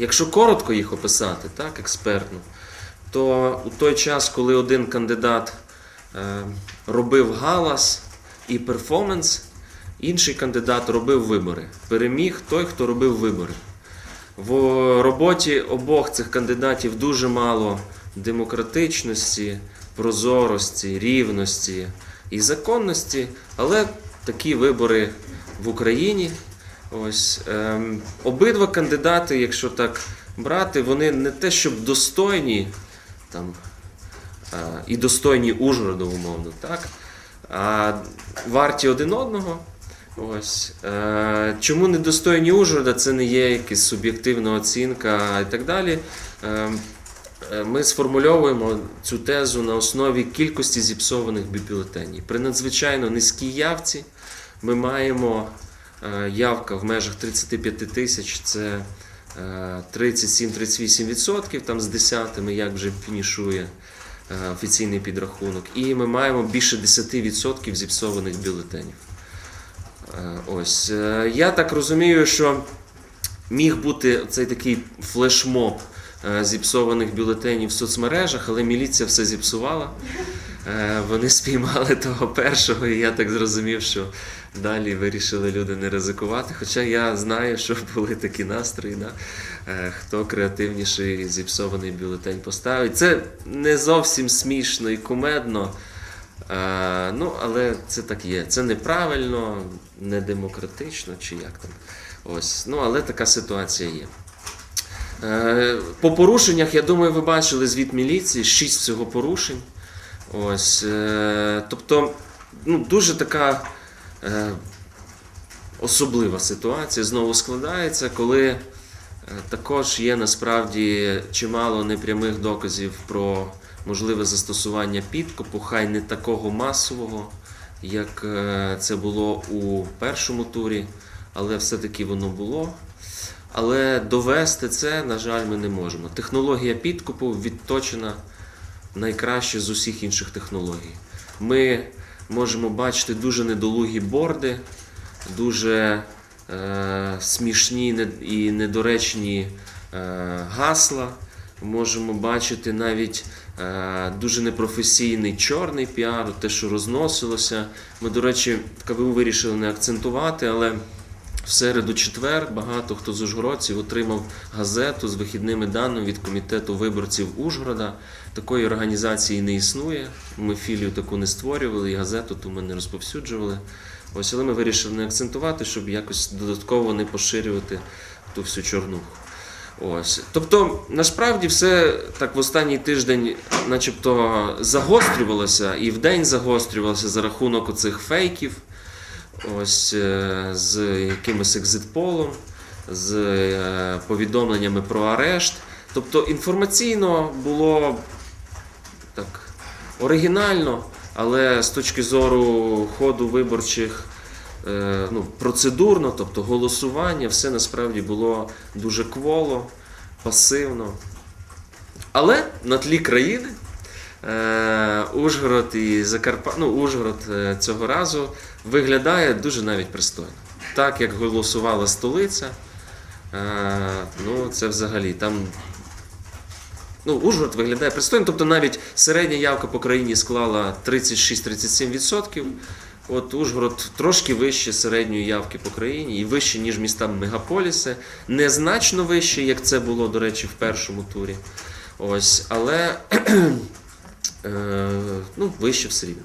Якщо коротко їх описати, так, експертно, то у той час, коли один кандидат е, робив галас і перформанс, інший кандидат робив вибори. Переміг той, хто робив вибори. В роботі обох цих кандидатів дуже мало демократичності, прозорості, рівності і законності, але такі вибори в Україні. Ось ем, обидва кандидати, якщо так брати, вони не те, щоб достойні там е, і достойні Ужгороду, умовно, так? А варті один одного. Ось. Е, чому недостойні Ужгорода? Це не є якась суб'єктивна оцінка і так далі. Е, е, ми сформульовуємо цю тезу на основі кількості зіпсованих бюлетенів. При надзвичайно низькій явці ми маємо явка в межах 35 тисяч, це е, 37-38%, там з десятими, як вже фінішує е, офіційний підрахунок. І ми маємо більше 10% зіпсованих бюлетенів. Е, Ось. Е, Я так розумію, що міг бути цей такий флешмоб е, зіпсованих бюлетенів в соцмережах, але міліція все зіпсувала. Е, Вони спіймали того першого, і я так зрозумів, що далі вирішили люди не ризикувати. Хоча я знаю, що були такі настрої, да? е, хто креативніший зіпсований бюлетень поставить. Це не зовсім смішно і кумедно. Е, ну, але це так є. Це неправильно, недемократично, чи як там. Ось. Ну, але така ситуація є. По порушеннях, я думаю, ви бачили звіт міліції, шість всього порушень. Ось. Е, тобто, ну, дуже така е, особлива ситуація знову складається, коли е, також є насправді чимало непрямих доказів про можливе застосування підкупу, хай не такого масового, як це було у першому турі, але все-таки воно було. Але довести це, на жаль, ми не можемо. Технологія підкупу відточена найкраще з усіх інших технологій. Ми можемо бачити дуже недолугі борди, дуже е, смішні і недоречні е, гасла. Можемо бачити навіть е, дуже непрофесійний чорний піар, те, що розносилося. Ми, до речі, КВУ вирішили не акцентувати, але в середу четвер багато хто з ужгородців отримав газету з вихідними даними від комітету виборців Ужгорода. Такої організації не існує. Ми філію таку не створювали, і газету ту ми не розповсюджували. Ось, але ми вирішили не акцентувати, щоб якось додатково не поширювати ту всю чорнуху. Ось. Тобто, насправді все так в останній тиждень, начебто, загострювалося і вдень загострювалося за рахунок оцих фейків, ось е, з якимось екзитполом, з е, повідомленнями про арешт. Тобто інформаційно було так оригінально, але з точки зору ходу виборчих е, ну, процедурно, тобто голосування, все насправді було дуже кволо, пасивно. Але на тлі країни Ужгород і Закарпаття, ну, Ужгород е, цього разу виглядає дуже навіть пристойно. Так як голосувала столиця, е, ну це взагалі там Ну, Ужгород виглядає пристойно, тобто навіть середня явка по країні склала 36-37%. От Ужгород трошки вище середньої явки по країні і вище, ніж міста мегаполіси. Незначно вище, як це було, до речі, в першому турі. Ось, але е, ну, вище в рівно.